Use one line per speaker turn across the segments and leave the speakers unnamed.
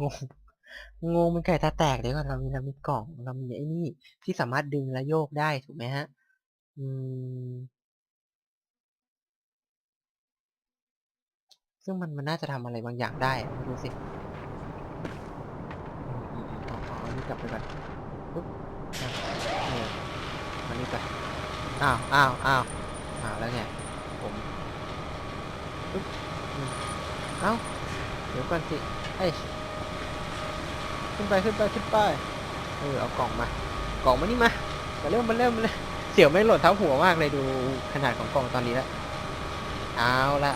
งง งงเป็นไก่ตาแตกเดี๋ยวก่อนเรามีเรามีกล่อง เรามีไอ้นี่ ที่สามารถดึงและโยกได้ถูกไหมฮะ อืม ซึ่งมันมันน่าจะทำอะไรบางอย่างได้อะไม่รู้สิเอาอันนี้กลับไปก่อนปุ๊บอ่ออมานี่ก่อนอ้าวอ้าวอ้าวอ้าวแล้วไงผมปุ๊บเอ้าเดี๋ยวก่อนสิเอ้ย ขึ้นไปขึ้นไปขึ้นไปเออเอากล่องมากล่องมานี่มามาเริ่มมาเริ่มมาเลยเสี่ยวไม่หล่นเท้าหัวมากเลยดูขนาดของกล่องตอนนี้แล้วเอาละ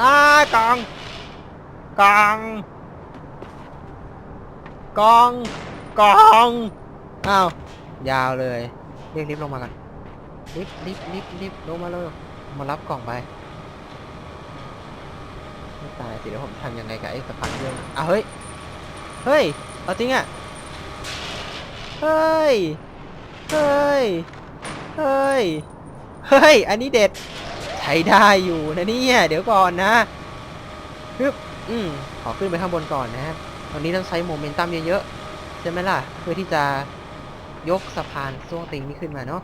อ้ากล่องกล่องกล่องกล่องอ้าวยาวเลยเรียกลิฟต์ลงมากันลิฟต์ลิฟต์ลิฟต์ลิฟต์ลงมาเลยมารับกล่องไปไม่ตายสิเดี๋ยวผมทำยังไงกับไอ้สะพานเรื่องอะเฮ้ย เฮ้ย เอาจริงอะ เฮ้ย เฮ้ย เฮ้ย เฮ้ย อันนี้เด็ด ใช้ได้อยู่นะเนี่ย เดี๋ยวก่อนนะฮึบอืมขอขึ้นไปข้างบนก่อนนะฮะตอนนี้ต้องใช้โมเมนตัมเยอะๆ ใช่ไหมล่ะ เพื่อที่จะยกสะพานซ่วงติงนี้ขึ้นมาเนาะ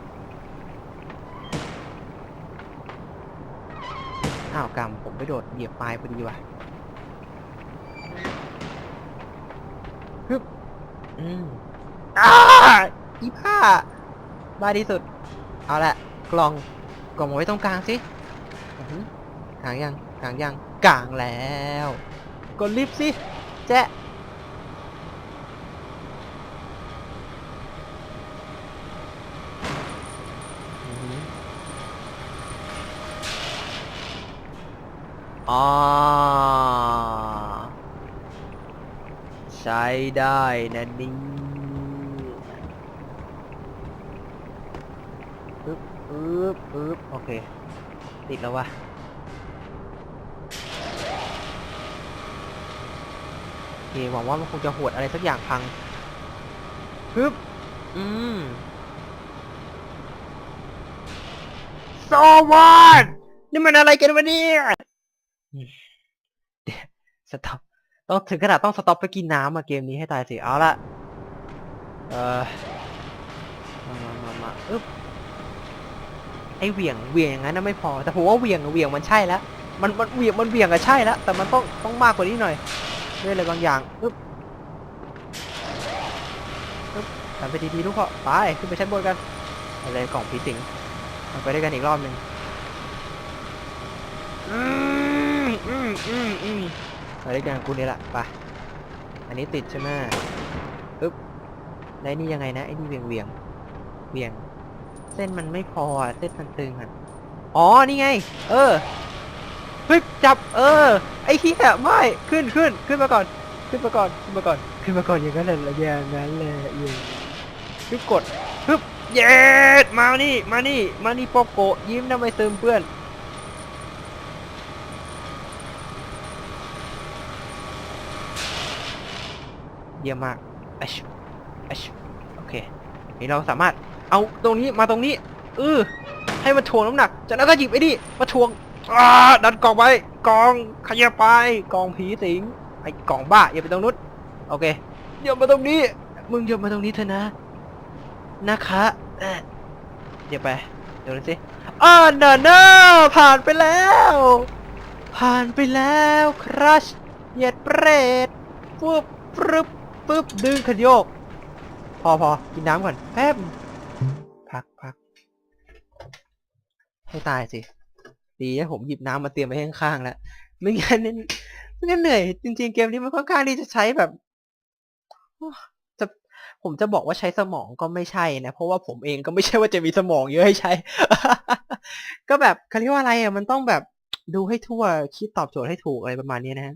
อ้าวกรรมผมไปโดดเหยียบปลายพอดีว่ะ อืมอ้าอีผ้าบ้าที่สุด เอาละกล่องกล่องมาไว้ตรงกลางสิอื้อหือกลางยังกลางยังกลางแล้วกดลิฟต์สิแจ๊ะอื้อหืออ่าใช้ได้นะนี่ปึ๊บปึ๊บปึ๊บโอเค ติดแล้ววะโอเคหวังว่ามันคงจะหวดอะไรสักอย่างพังปึ๊บอืมสวัสดนี่มันอะไรกันวะเนี่ยเดี๋ยวสต็อป ต้องถึงขนาดต้องสต็อปไปกินน้ำอะเกมนี้ให้ตายสิ เอาละเออมามามาอึ๊บไอเหวี่ยงเหวี่ยงอย่างนั้นนะไม่พอ แต่ผมว่าเหวี่ยงเหวี่ยงมันใช่แล้ว มันมันเหวี่ยงมันเหวี่ยงอะใช่แล้ว แต่มันต้องต้องมากกว่านี้หน่อยด้วยอะไรบางอย่างอึ๊บอึ๊บทำไปดีๆลูกพ่อไปขึ้นไปชั้นบนกันอะไรกล่องผีสิงเอาไปด้วยกันอีกรอบหนึ่งอืมอืมอืมอืม ไปด้วยกันกูนี่แหละไปอันนี้ติดใช่ไหมอึ๊บแล้วไอ้นี่ยังไงนะไอ้นี่เวี่ยงเวี่ยงเวี่ยง เส้นมันไม่พออะเส้นมันตึงอะอ๋อนี่ไง เออเฮ้ยจับ เออ ไอ้เหี้ยไม่ขึ้นขึ้นขึ้นมาก่อน ขึ้นมาก่อนขึ้นมาก่อนขึ้นมาก่อนอย่างนั้นเลยอย่างนั้นเลยอย่างฮึบกดฮึบเย็ดมานี่มานี่มานี่โปโกะยิ้มนะไม่ซึมเพื่อน เยี่ยมมากเอชเอชโอเคนี่เราสามารถเอาตรงนี้มาตรงนี้เออให้มันถ่วงน้ำหนัก จากนั้นก็หยิบไอ้นี่มาถ่วงดันกล่องไว้กล่องขยับไปกล่องผีสิงไอ้กล่องบ้าอย่าไปตรงนู้นโอเคอย่ามาตรงนี้ มึงอย่ามาตรงนี้เถอะนะนะคะเอ่อเดี๋ยวไปเดี๋ยวดูสิอ่าน่าน่าผ่านไปแล้ว ผ่านไปแล้วครัชเหยียดเปรตปุ๊บปึ๊บ ปึ๊บดึงขยโยก พอพอกินน้ำก่อนแป๊บพักพักให้ตายสิ ดีนะผมหยิบน้ำมาเตรียมไว้ข้างๆแล้วไม่งั้นนี่ไม่งั้นเหนื่อย จริง ๆ เกมนี้มันค่อนข้างที่จะใช้แบบจะผมจะบอกว่าใช้สมองก็ไม่ใช่นะ เพราะว่าผมเองก็ไม่ใช่ว่าจะมีสมองเยอะให้ใช้ ก็แบบเขาเรียกว่าอะไรอะมันต้องแบบดูให้ทั่วคิดตอบโจทย์ให้ถูกอะไรประมาณนี้นะฮะ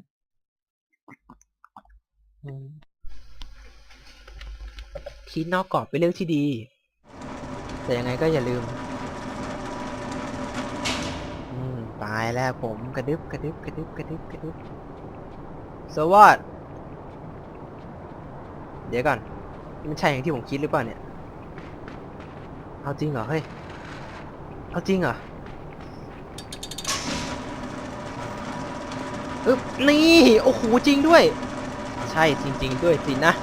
คิดนอกกรอบเป็นเรื่องที่ดี แต่ยังไงก็อย่าลืม อืมตายแล้วผมกระดึบกระดึบกระดึบกระดึบกระดึบสวัสดเดี๋ยวก่อนมันใช่อย่างที่ผมคิดหรือเปล่าเนี่ย เอาจริงเหรอเฮ้ย เอาจริงเหรออึ๊บนี่ โอ้โหจริงด้วย ใช่จริง ๆ ด้วยสินะ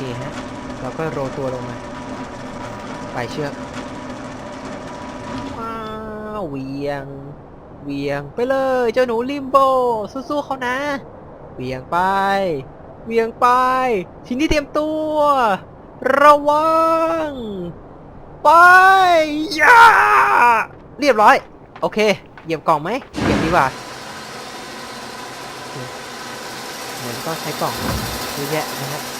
เคฮะเราก็โรยตัวลงมา ไปเชือกว้าวเวียง เวียงไปเลย เจ้าหนูลิมโบ สู้ๆเขานะ เวียงไป เวียงไป ทีนี้เตรียมตัว ระวัง ไปย่าเรียบร้อย โอเค เหยียบกล่องไหมเหยียบดีกว่าเหมือนต้องใช้กล่องเยอะแยะนะฮะเ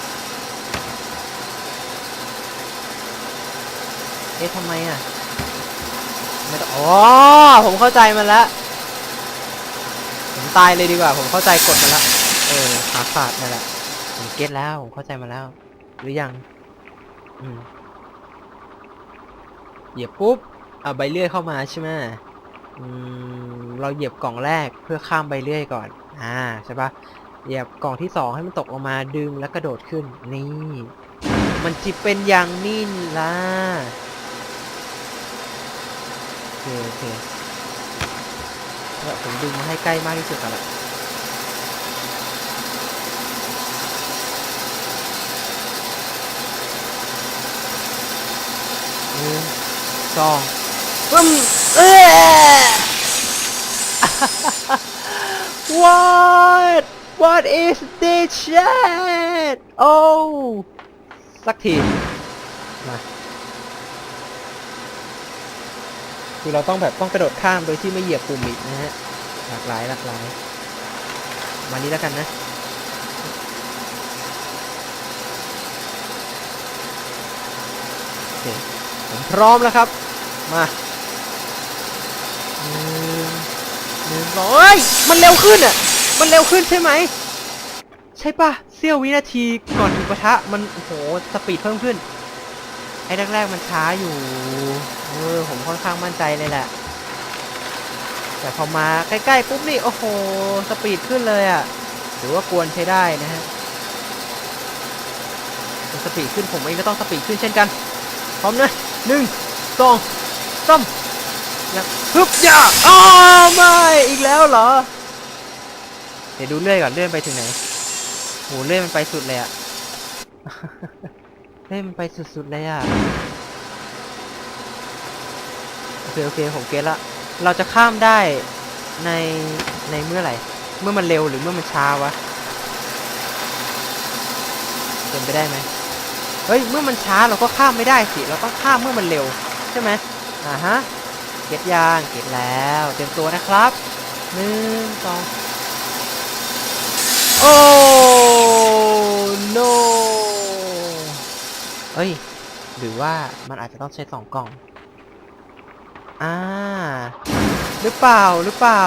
อ๊ะทำไมอะไม่ต้องอ๋อผมเข้าใจมันแล้วผมตายเลยดีกว่า ผมเข้าใจกดมันละเออขาขาดนั่นแหละผมเก็ตแล้วผมเข้าใจมาแล้ว หรือยังอืมเหยียบปุ๊บเอาใบเลื่อยเข้ามาใช่ไหมอืมเราเหยียบกล่องแรกเพื่อข้ามใบเลื่อยก่อน อ่าใช่ปะเหยียบกล่องที่สองให้มันตกลงมาดึงแล้วกระโดดขึ้นนี่ มันจะเป็นอย่างนี้ล่ะ เคโอเคแล้วผมดึงมาให้ใกล้มากที่สุดก่อนละหนึ่งสองปึ้มเอ้ย What What is this shit Oh สักทีมา คือเราต้องแบบต้องกระโดดข้ามโดยที่ไม่เหยียบปุ่มอีกนะฮะหลากหลายหลากหลายมานี้แล้วกันนะโอเคผมพร้อมแล้วครับ มาหนึ่งหนึ่งสองเอ้ย มันเร็วขึ้นอะ มันเร็วขึ้นใช่ไหม ใช่ปะเสี้ยววินาทีก่อนถึงปะทะ มัน โอ้โห สปีดเพิ่มขึ้น อ้แรกๆมันช้าอยู่เออผมค่อนข้างมั่นใจเลยแหละ แต่พอมาใกล้ๆปุ๊บนี่โอ้โหสปีดขึ้นเลยอะ่ะถือว่ากวนใช้ได้นะฮะสปีดขึ้นผมเองก็ต้องสปีดขึ้นเช่นกัน พร้อมนะหนึ่งสองสามแล้วฮึบย่าอ้าวไม่อีกแล้วเหรอ เดี๋ยวดูเลื่อยก่อนเลื่อยไปถึงไหนโหเลื่อยมันไปสุดเลยอะ เลื่อยมันไปสุดๆเลยอะโอเคโอเคผมเก็ตละ เราจะข้ามได้ในในเมื่อไหร่ เมื่อมันเร็วหรือเมื่อมันช้าวะเป็นไปได้ไหมเฮ้ยเมื่อมันช้าเราก็ข้ามไม่ได้สิ เราต้องข้ามเมื่อมันเร็วใช่ไหมอ่าฮะเก็ตยางเก็ตแล้วเตรียมตัวนะครับหนึ่งสองโอ้ no เอ้ย หรือว่ามันอาจจะต้องใช้สองกล่อง อ่า หรือเปล่า หรือเปล่า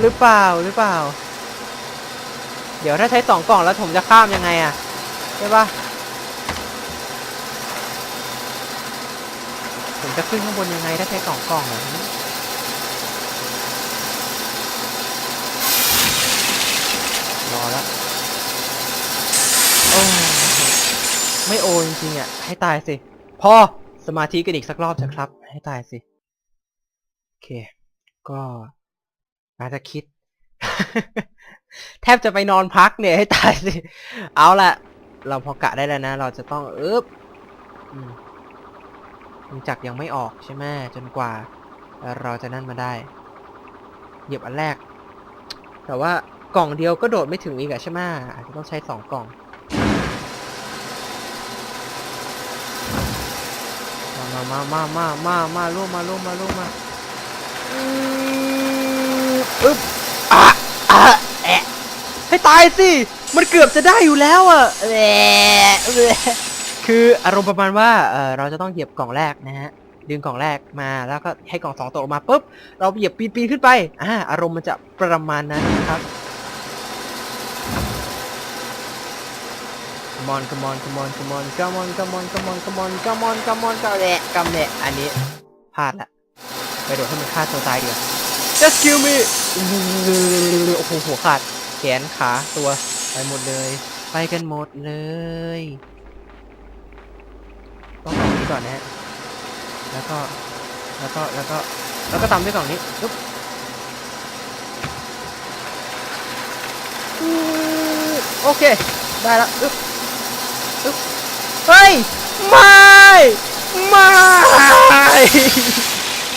หรือเปล่า หรือเปล่า เดี๋ยวถ้าใช้สองกล่องแล้วผมจะข้ามยังไงอะใช่ปะผมจะขึ้นข้างบนยังไงถ้าใช้สองกล่องอะรอแล้วโอ้ ไม่โอจริงๆอะ ให้ตายสิ พอสมาธิกันอีกสักรอบเถอะครับ ให้ตายสิ โอเค ก็อาจจะคิด แทบจะไปนอนพักเนี่ยให้ตายสิ เอาละเราพอกะได้แล้วนะ เราจะต้องอึบมจักรยังไม่ออกใช่ไหมจนกว่า เราจะนั่นมาได้ เหยียบอันแรก แต่ว่ากล่องเดียวก็โดดไม่ถึงอีกอะใช่ไหมอาจจะต้องใช้สองกล่อง มามามามามามามาร่วมมาร่วมมาร่วมมาอืมอึ๊บอะอะแอะให้ตายสิ มันเกือบจะได้อยู่แล้วอะแหละแหละคืออารมณ์ประมาณว่าเออเราจะต้องเหยียบกล่องแรกนะฮะ ดึงกล่องแรกมาแล้วก็ให้กล่องสองตกลงมาปุ๊บ เราเหยียบปีนปีนขึ้นไป อ่า อารมณ์มันจะประมาณนั้นนะครับ come on come on come on come on come on come on come on come on come on come on ก็แหละกำแหละอันนี้พลาดละไปโดดให้มันฆ่าตัวตายเดียว just kill me โอ้โหหัวขาดแขนขาตัวไปหมดเลย ไปกันหมดเลย ต้องกล่องนี้ก่อนนะฮะแล้วก็แล้วก็แล้วก็แล้วก็ตามด้วยกล่องนี้ปุ๊บอู้โอเค ได้ละอึ๊บอึ๊บ เฮ้ย ไม่ ไม่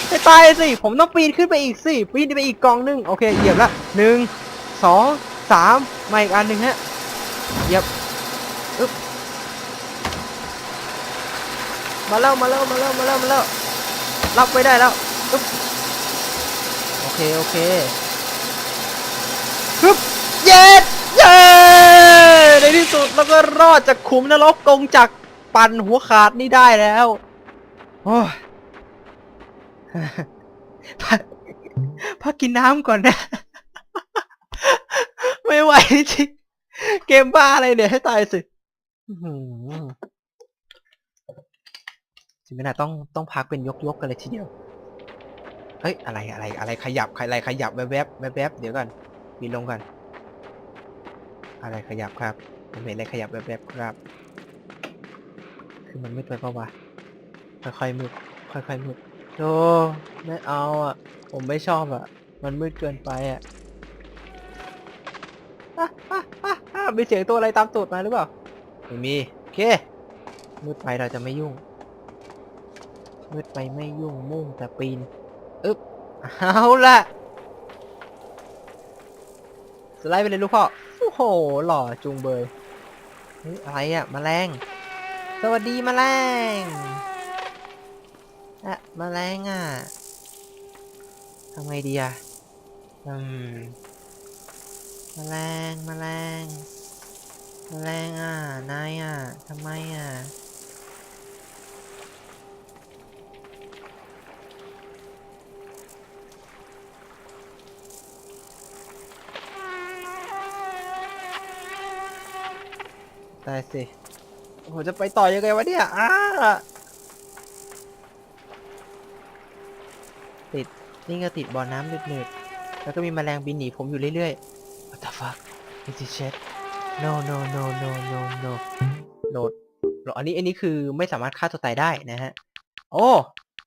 ไปตายสิ ผมต้องปีนขึ้นไปอีกสิ ปีนไปอีกกองหนึง โอเค เหยียบละหนึ่ง สอง สามมาอีกอันหนึ่งฮะ เหยียบอึ๊บมาแล้ว มาแล้ว มาแล้ว มาแล้ว มาแล้ว รับไว้ได้แล้วอึ๊บโอเค โอเคฮึบเย็ดเย้ใน ที่สุดเราก็รอดจากขุมนรกกงจากรปั่นหัวขาดนี่ได้แล้วโอ้ยพักกินน้ำก่อนนะ ไม่ไหวจริงเกมบ้าอะไรเนี่ยให้ตายสิอื้อหือถึงขนาดต้องต้องพักเป็นยกๆกันเลยทีเดียว เฮ้ย อะไรอะไรอะไรขยับอะไรขยับแวบแวบแวบแวบเดี๋ยวก่อนบินลงก่อน อะไรขยับครับ ผมเห็นอะไรขยับแวบแวบครับ คือมันมืดไปเปล่าวะ ค่อยๆมืด ค่อยๆมืดโธ่ไม่เอาอะ ผมไม่ชอบอะ มันมืดเกินไปอะอะอะอะอะมีเสียงตัวอะไรตามตูดมาหรือเปล่า ไม่มี โอเค มืดไปเราจะไม่ยุ่ง มืดไปไม่ยุ่งมุ่งแต่ปีน อึ๊บ เอาละสไลด์ไปเลยลูกพ่อ โอ้โห หล่อจุงเบย ฮ้ยอะไรอะแมลง สวัสดีแมลงอะแมลงอะทำไงดีอะอืมแมลงแมลงแมลงอะนายอะทำไมอะ ได้สิโอ้จะไปต่อยังไงวะเนี่ยอ้าติด นี่ก็ติดบ่อน้ำหนืดๆแล้วก็มีแมลงบินหนีผมอยู่เรื่อยๆ What the fuck is this shit no no no no no no โหลดโหลดอันนี้อันนี้คือไม่สามารถฆ่าตัวตายได้นะฮะ โอ้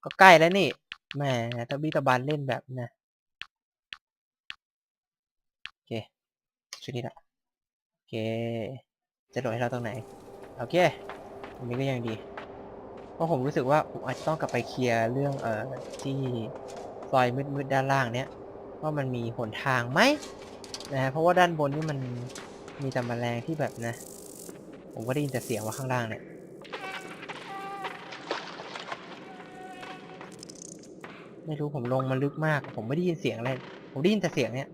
ก็ใกล้แล้วนี่แหมตะบี้ตะบันเล่นแบบนะโอเคชุดนี้ละโอเค จะโหลดให้เราตรงไหน โอเคตรงนี้ก็ยังดี เพราะผมรู้สึกว่าผมอาจจะต้องกลับไปเคลียร์เรื่องเอ่อที่ซอยมืดๆด้านล่างเนี้ยว่ามันมีหนทางไหมนะฮะเพราะว่าด้านบนนี่มันมีแต่แมลงที่แบบนะ ผมก็ได้ยินแต่เสียงว่าข้างล่างเนี่ยไม่รู้ผมลงมาลึกมาก ผมไม่ได้ยินเสียงอะไรผมได้ยินแต่เสียงเนี้ย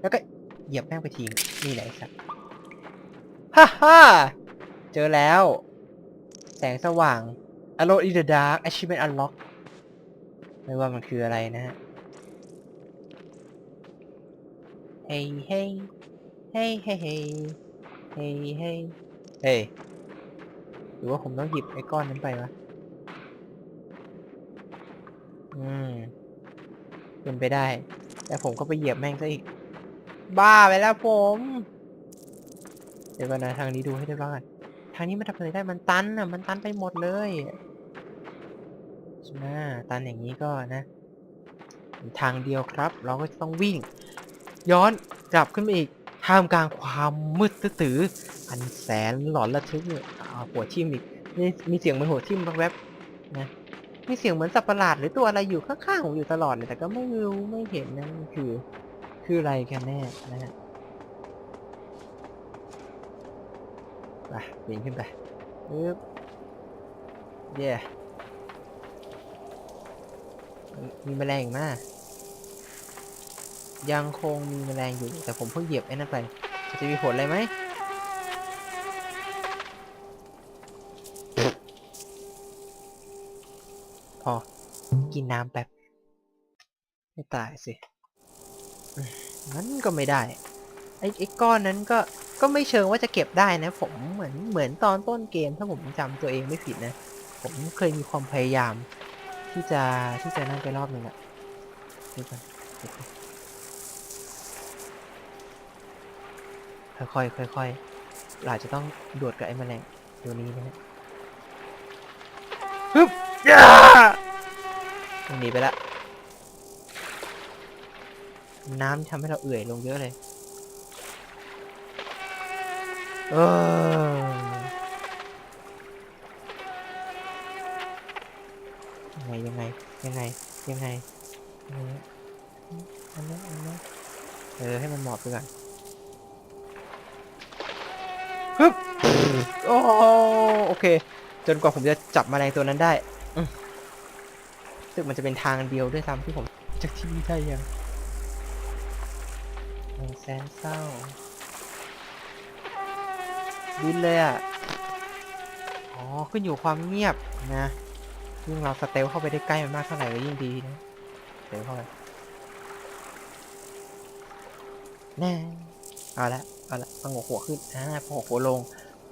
แล้วก็เหยียบแม่งไปทีนี่ไหนสัก ฮ่าฮ่าเจอแล้ว แสงสว่าง Alone in the Dark Achievement Unlock ไม่ว่ามันคืออะไรนะฮะ Hey hey Hey hey hey Hey hey Hey หรือว่าผมต้องหยิบไอ้ก้อนนั้นไปวะ อืม เป็นไปได้ แต่ผมก็ไปเหยียบแม่งซะอีก บ้าไปแล้วผม เดี๋ยวก่อนนะทางนี้ดูให้เรียบร้อยทางนี้มันทำอะไรได้มันตันอะ มันตันไปหมดเลยใช่ไหมตันอย่างนี้ก็นะ ทางเดียวครับ เราก็ต้องวิ่ง ย้อนกลับขึ้นมาอีกท่ามกลางความมืดตื้อๆอันแสนหลอนระทึกเนี่ยอ้าหัวทิ่มอีกนี่มีเสียงเหมือนหัวทิ่มแวบๆนะมีเสียงเหมือนสัตว์ประหลาดหรือตัวอะไรอยู่ข้างๆผมอยู่ตลอดเลยแต่ก็ไม่รู้ไม่เห็นนะมันคือ คืออะไรกันแน่นะฮะ ไปปีนขึ้นไปปึ๊บเย่มีแมลงอีกมายังคงมีแมลงอยู่ แต่ผมเพิ่งเหยียบไอ้นั่นไป จะมีผลอะไรไหมพอ กินน้ำแป๊บ ไม่ตายสิอืมงั้นก็ไม่ได้ ไอ้ไอ้ก้อนนั้นก็ ก็ไม่เชิงว่าจะเก็บได้นะ ผมเหมือนเหมือนตอนต้นเกมถ้าผมจำตัวเองไม่ผิดนะ ผมเคยมีความพยายาม ที่จะที่จะนั่นไปรอบหนึ่งอะดูกันค่อยๆค่อยๆเราจะต้องดวดกับไอ้แมลงตัวนี้นะฮะฮึบย่ามันหนีไปละ น้ำทำให้เราเอื่อยลงเยอะเลย เออยังไงยังไงยังไงยังไงยังไงอันนี้อันนี้เออให้มันหมอบไปก่อนฮึบโอ้โอเค จนกว่าผมจะจับแมลงตัวนั้นได้อืมซึ่งมันจะเป็นทางเดียวด้วยซ้ำที่ผมจากที่นี่ได้ยังโอ้แสนเศร้า ดินเลยอะ อ๋อขึ้นอยู่ความเงียบนะยิ่งเราสเตลเข้าไปได้ใกล้มันมากเท่าไหร่ก็ยิ่งดีนะสเตลเข้าไปแน่เอาละเอาละพงกหัวขึ้นอ่าพงหัวลง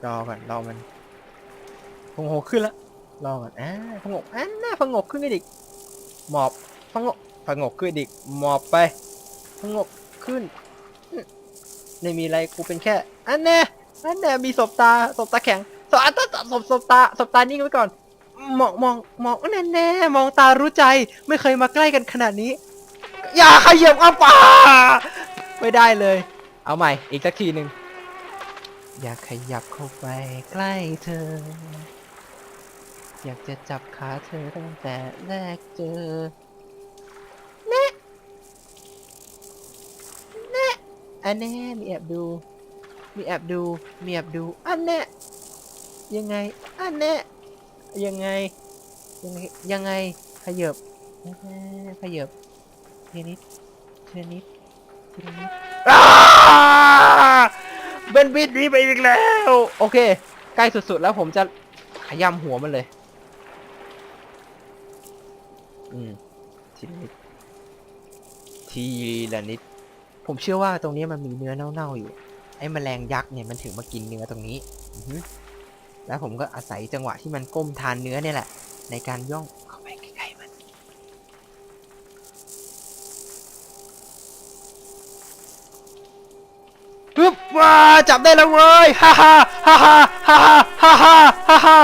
รอก่อนรอมันพงหัวขึ้นละรอก่อนอ่าพงกอ่าหน้าพงกขึ้นไปอีกหมอบพงกพงกขึ้นอีกหมอบไปพงกขึ้นไม่มีอะไรกูเป็นแค่อันแน่ นั่นแหละมีศพตาศพตาแข็งศพตาศพศพตาศพตานิ่งไว้ก่อน มองมองมองแน่แน่มองตารู้ใจไม่เคยมาใกล้กันขนาดนี้ อย่าขยับอ้าปาไม่ได้เลย เอาใหม่ อีกสักทีหนึ่งอย่าขยับเข้าไปใกล้เธอ อยากจะจับขาเธอตั้งแต่แรกเจอแน่แน่อันแน่มีแอบดู มีแอบดู มีแอบดู อันแน่ ยังไง อันแน่ ยังไง ยังไง ยังไง ขยับแน่ขยับเทนิดเทนิดเทนิดอ้าเป็นบิดนี้ไปอีกแล้ว โอเค ใกล้สุดๆแล้วผมจะขยำหัวมันเลย อืม ทีละนิด ทีละนิด ผมเชื่อว่าตรงนี้มันมีเนื้อเน่าๆอยู่ ไอ้แมลงยักษ์เนี่ยมันถึงมากินเนื้อตรงนี้แล้วผมก็อาศัยจังหวะที่มันก้มทานเนื้อเนี่ยแหละ ในการย่องเข้าไปใกล้ๆมัน ปึ๊บว้าจับได้แล้วเว้ยฮ่าฮ่าฮ่าฮ่าฮ่าฮ่าฮ่าฮ่าฮ่า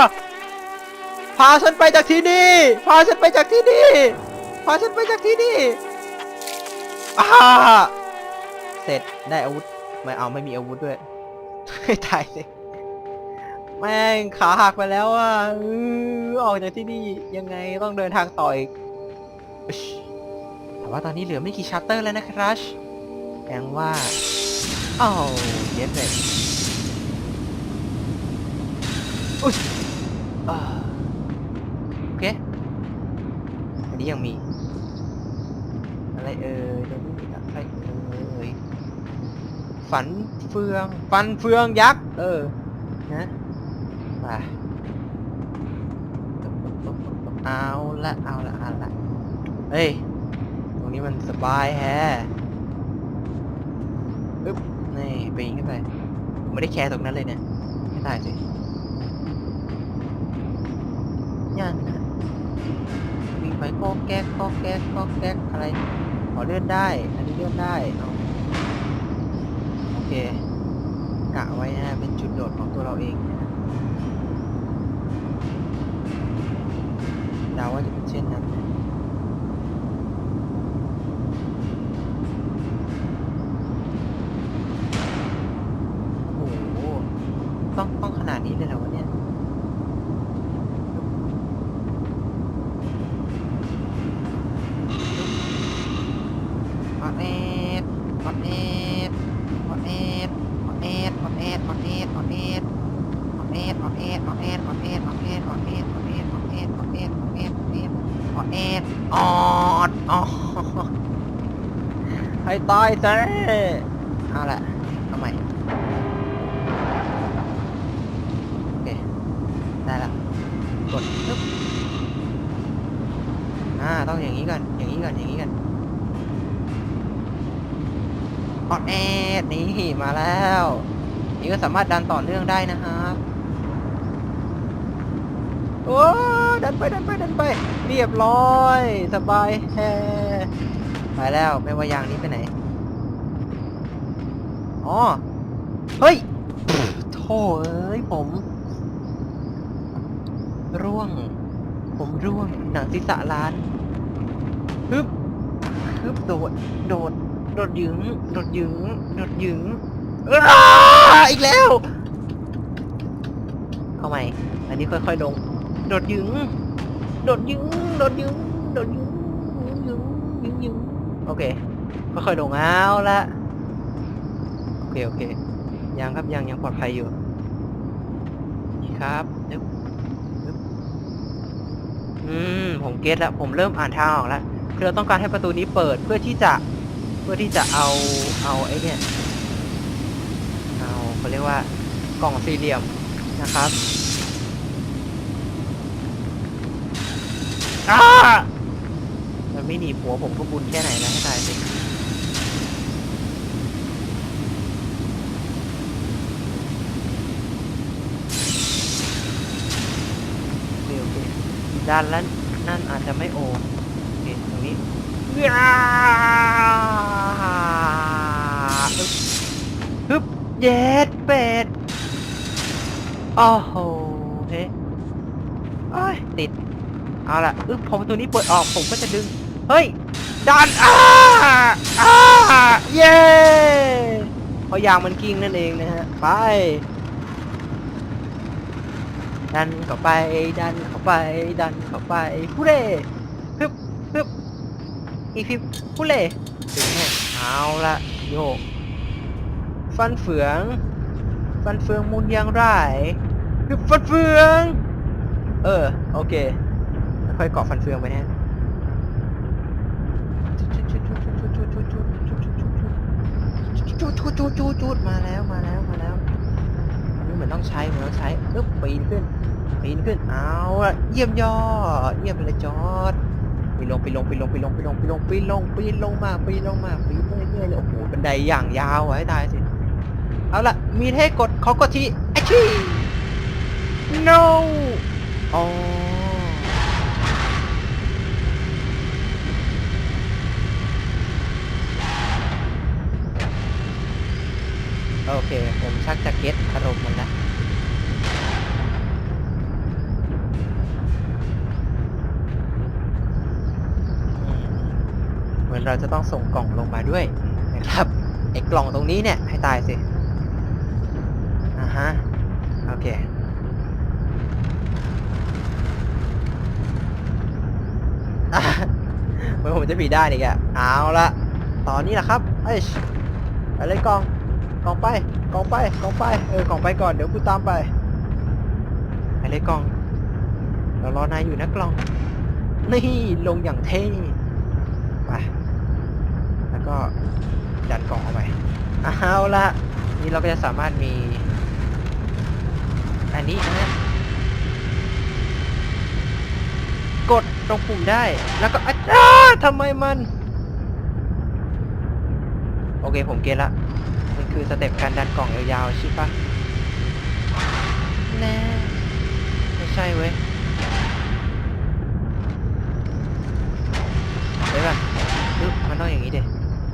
พาฉันไปจากที่นี่พาฉันไปจากที่นี่พาฉันไปจากที่นี่อ่าเสร็จได้อาวุธ ไม่เอาไม่มีอาวุธด้วย ให้ตายเลยแม่งขาหักไปแล้วอะอื้อออกจากที่นี่ยังไงต้องเดินทางต่ออีกอึ๊ชแต่ว่าตอนนี้เหลือไม่กี่ชัตเตอร์แล้วนะครับแปลว่าอ้าวเย็นเลยอุ๊ยอ่าโอเค อันนี้ยังมี อะไรเอ่ยตรงนี้มีอะไรเอ่ย ฝันเฟือง ฟันเฟืองยักษ์ เออ นะไปเอาละเอาละเอาละเฮ้ย ตรงนี้มันสบายแฮะปึ๊บ นี่ปีนขึ้นไป ผมไม่ได้แคร์ตรงนั้นเลยเนี่ยไม่ตายสิยังนะวิ่งไปก็แก๊กก็แก๊กก็แก๊กอะไร ขอเลื่อนได้ อันนี้เลื่อนได้เอา เคกะไว้นะ เป็นจุดโดดของตัวเราเองนะเดาว่าจะเป็นเช่นนั้น ให้ตายซะเอาละเอาใหม่โอเคได้ละกดปึ๊บอ่าต้องอย่างนี้ก่อนอย่างนี้ก่อนอย่างนี้ก่อนออดแอดนี่มาแล้ว นี่ก็สามารถดันต่อเนื่องได้นะครับโอ้ดันไปดันไปดันไป เรียบร้อย สบายแฮไปแล้วไม่ว่ายางนี้ไปไหน อ๋อ เฮ้ยโธ่เอ้ยผม ร่วง ผมร่วง หนังศีรษะล้านฮึบฮึบโดด โดด โดดยึงโดดยึงโดดยึงอีกแล้ว เอาใหม่ อันนี้ค่อยๆลง โดดยึงโดดยึงโดดยึงโดดยึงยึงยึงยึงโอเค ค่อยๆลงเอาละ โอเคโอเค ยังครับยังยังปลอดภัยอยู่ ครับนึบนึบอืม ผมเก็ตแล้ว ผมเริ่มอ่านทางออกแล้ว คือเราต้องการให้ประตูนี้เปิดเพื่อที่จะ เพื่อที่จะเอา เอาไอ้เนี่ย เอาเขาเรียกว่ากล่องสี่เหลี่ยมนะครับอ้ามันไม่หนีบหัวผมก็บุญแค่ไหนแล้วให้ตายสิ โอเคโอเค ด้านแล้วนั่นอาจจะไม่โอโอเคตรงนี้ว้าอึ๊บฮึบเย็ดเป็ดโอ้โหเฮ้โอ้ยติด เอาล่ะอึ๊บพอประตูนี้เปิดออกผมก็จะดึง เฮ้ยดันอ้าอ้าเย้เพราะยางมันกิ้งนั่นเองนะฮะ ไป ดันเข้าไป ดันเข้าไป ดันเข้าไปผู้เล่ฮึบฮึบอีกพิบผู้เล่ถึงแน่เอาละโยก ฟันเฟือง ฟันเฟืองมุนยางไรฮึบฟันเฟือง เออ โอเค ค่อยเกาะฟันเฟืองไปนะจูดจูดจูดจูดมาแล้วมาแล้วมาแล้ว เหมือนต้องใช้เหมือนต้องใช้ปึ๊บปีนขึ้นปีนขึ้นเอาละเยี่ยมยอดเยี่ยมไปเลยจอดปีนลงปีนลงปีนลงปีนลงปีนลงปีนลงปีนลงปีนลงมาปีนลงมาปีนเรื่อยๆเลยโอ้โหบันไดอย่างยาวอะให้ตายสิเอาละมีให้กดขอกดทีไอชี่ no อ๋อ โอเค ผมชักจะเก็ตอารมณ์มันแล้วเหมือนเราจะต้องส่งกล่องลงมาด้วยนะครับไอ้กล่องตรงนี้เนี่ย ให้ตายสิอ่าฮะ โอเคอะเหมือนผมจะผิดได้อีกอะเอาละตอนนี้แหละครับ เอ้ยไปเลยกล่อง กล่องไปกล่องไปกล่องไปเออกล่องไปก่อนเดี๋ยวกูตามไปไปเลยกล่อง เรารอนายอยู่นะกล่องนี่ลงอย่างเท่ไปแล้วก็ดันกล่องเข้าไปเอาละนี่เราก็จะสามารถมี อันนี้นะฮะกดตรงปุ่มได้แล้วก็อ้าทำไมมัน โอเคผมเก็ตละ มันคือสเต็ปการดันกล่องยาวๆใช่ปะแน่ไม่ใช่เว้ยเดี๋ยวก่อนปึ๊บมันต้องอย่างนี้เด็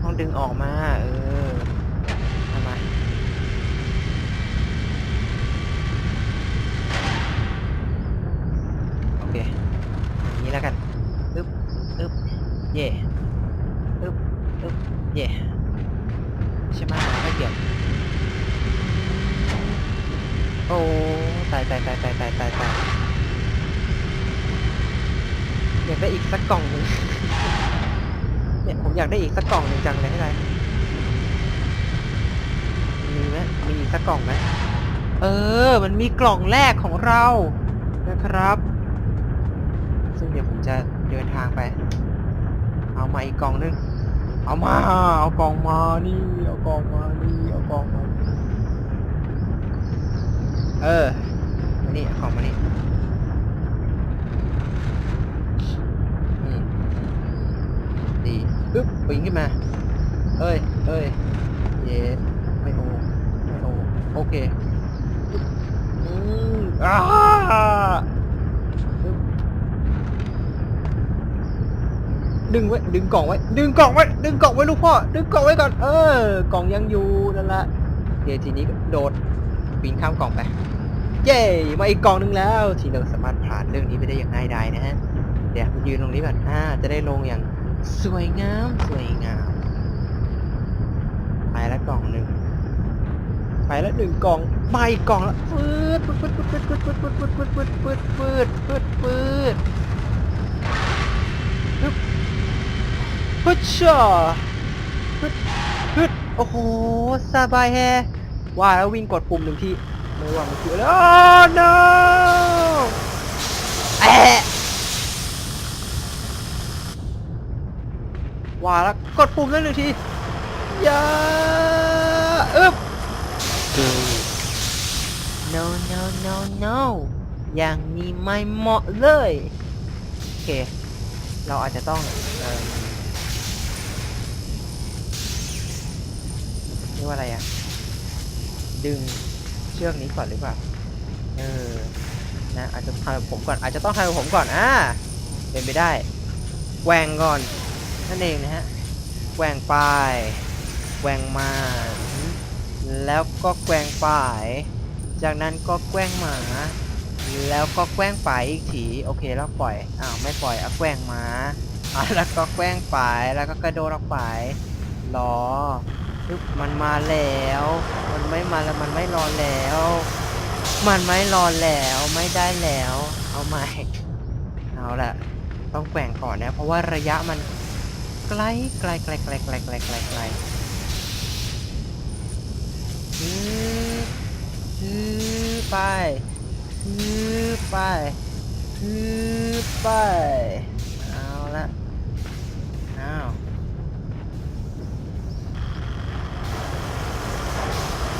ต้องดึงออกมา เออทำไมาโอเคอย่างนี้แล้วกันอึ๊บอึ๊บเย่อึ๊บอึ๊บเย่ใช่ไหมไม่เกี่ยวโอ้ตายตายตายตายตายตายตายอยากได้อีกสักกล่องหนึ่งเนี่ยผมอยากได้อีกสักกล่องหนึ่งจังเลยให้ได้มีไหมมีอีกสักกล่องไหมเออ มันมีกล่องแรกของเรานะครับ ซึ่งเดี๋ยวผมจะเดินทางไป เอามาอีกกล่องหนึง เอามา เอากล่องมานี่ เอากล่องมานี่ เอากล่องมา เออมานี่เอากล่องมานี่นี่ดีปึ๊บปีนขึ้นมาเอ้ยเอ้ยเย้ไม่โอไม่โอโอเคอืมอ้าดึงไว้ดึงกล่องไว้ ดึงกล่องไว้ ดึงกล่องไว้ลูกพ่อ ดึงกล่องไว้ก่อน เออกล่องยังอยู่นั่นแหละเดี๋ยวทีนี้โดด ปีนข้ามกล่องไป เย้มาอีกกล่องหนึงแล้วทีเราสามารถผ่านเรื่องนี้ไปได้อย่างง่ายดายนะฮะเดี๋ยวยืนตรงนี้ก่อนอ่าจะได้ลงอย่างสวยงามสวยงามไปแล้วกล่องหนึ่งไปแล้วหนึ่งกล่องมาอีกกล่องแล้วฟืดฟืดฟืดฟืดฟืดฟืดฟืดฟืดฟืดฟืดฟืดฟืดฟืดฟืดฮึบฮึดช่อฮึดฮึดโอ้โหสบายแฮ ว่าแล้ววิ่งกดปุ่มหนึ่งทีไม่ว่ามันคืออะไรโอ้ no แอะว่าแล้วกดปุ่มนั้นหนึ่งทีอย่าอึ๊บ no no no no อย่างนี้ไม่เหมาะเลย โอเค เราอาจจะต้องเอ่อเรียกว่าอะไรอะ ดึงเชือกนี้ก่อนหรือเปล่า เออ นะ อาจจะทำผมก่อน อาจจะต้องทำผมก่อน อ่า เป็นไปได้ แหวงก่อน นั่นเองนะฮะ แหวงไป แหวงมา แล้วก็แกว่งป่ายจากนั้นก็แกว่งมา แล้วก็แกว่งป่ายอีกที โอเคแล้วปล่อย อ้าว ไม่ปล่อยอะแกว่งมาอะแล้วก็แกว่งป่ายแล้วก็กระโดดออกไปรอ มันมาแล้ว มันไม่มาแล้วมันไม่รอแล้ว มันไม่รอแล้วไม่ได้แล้ว เอาใหม่เอาละต้องแกว่งก่อนนะ เพราะว่าระยะมันไกลไกลไกลไกลไกลไกลไกลไกลฮือฮือไปฮือไปฮือไป เอาละอ้าว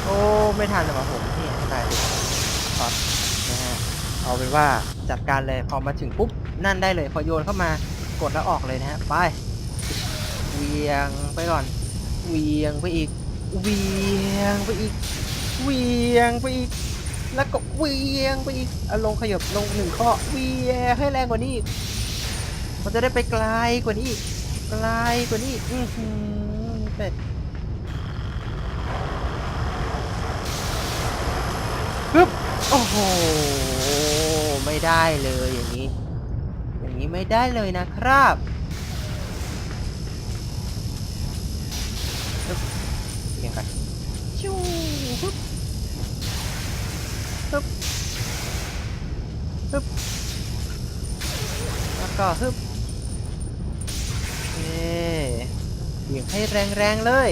โอ้ ไม่ทันเลยว่ะผมนี่ตายดิขอนะฮะเอาเป็นว่าจัดการเลยพอมาถึงปุ๊บนั่นได้เลยพอโยนเข้ามากดแล้วออกเลยนะฮะไปเวียงไปก่อนเวียงไปอีกเวียงไปอีกเวียงไปอีก แล้วก็เวียงไปอีกเอาลงขยับลงหนึ่งข้อเวียงให้แรงกว่านี้มันจะได้ไปไกลกว่านี้อีกไกลกว่านี้อือหือเป็ดปึ๊บ โอ้โห ไม่ได้เลยอย่างนี้ อย่างนี้ไม่ได้เลยนะครับปึ๊บเรียงกันชูปึ๊บปึ๊บปึ๊บแล้วก็ฮึบเอ๊เบี่ยงให้แรงๆเลย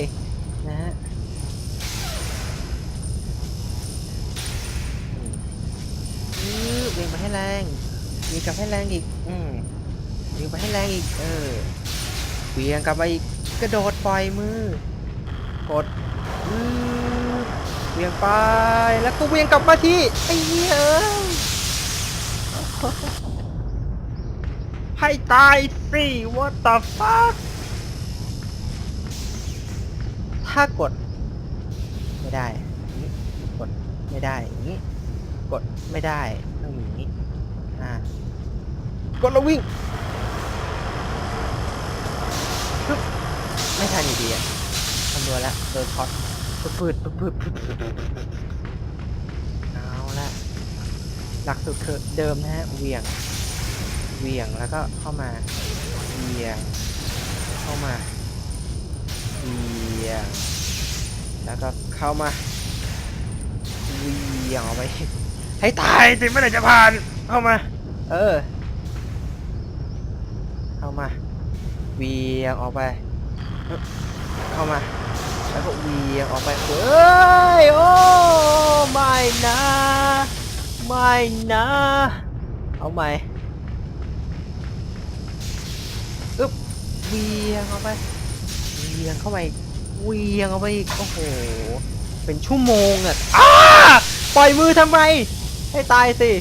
แรงเบี่ยงกลับให้แรงอีก อืมเบี่ยงไปให้แรงอีก เออเบี่ยงกลับไปอีกกระโดดปล่อยมือ กดอือเวียงไป แล้วก็เวียงกลับมาที่ไอ้เหี้ยให้ตายสิ what the fuck ถ้ากด ไม่ได้อันนี้กดไม่ได้อย่างนี้กดไม่ได้ กดแล้ววิ่งไม่ทันอยู่ดีอะคำนวณแล้วโดนช็อตปืดปืดปืดปืดปืดปืดเอาละหลักสุดคือเดิมนะฮะเวียงเวียงแล้วก็เข้ามาเวียง เข้ามาเวียง แล้วก็เข้ามาเวียงออกไปให้ตายสิเมื่อไหร่จะผ่าน เข้ามา เออเข้ามาเวียงออกไป เข้ามา แล้วก็เวียงออกไปเฮ้ย โอ้ไม่นะ ไม่นะ เอาใหม่อึ๊บเวียงออกไปเวียงเข้าไปเวียงออกไปอีก โอ้โห เป็นชั่วโมงอะอ้าปล่อยมือทำไม ให้ตายสิ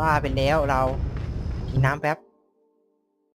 บ้าไปแล้วเรากินน้ำแป๊บ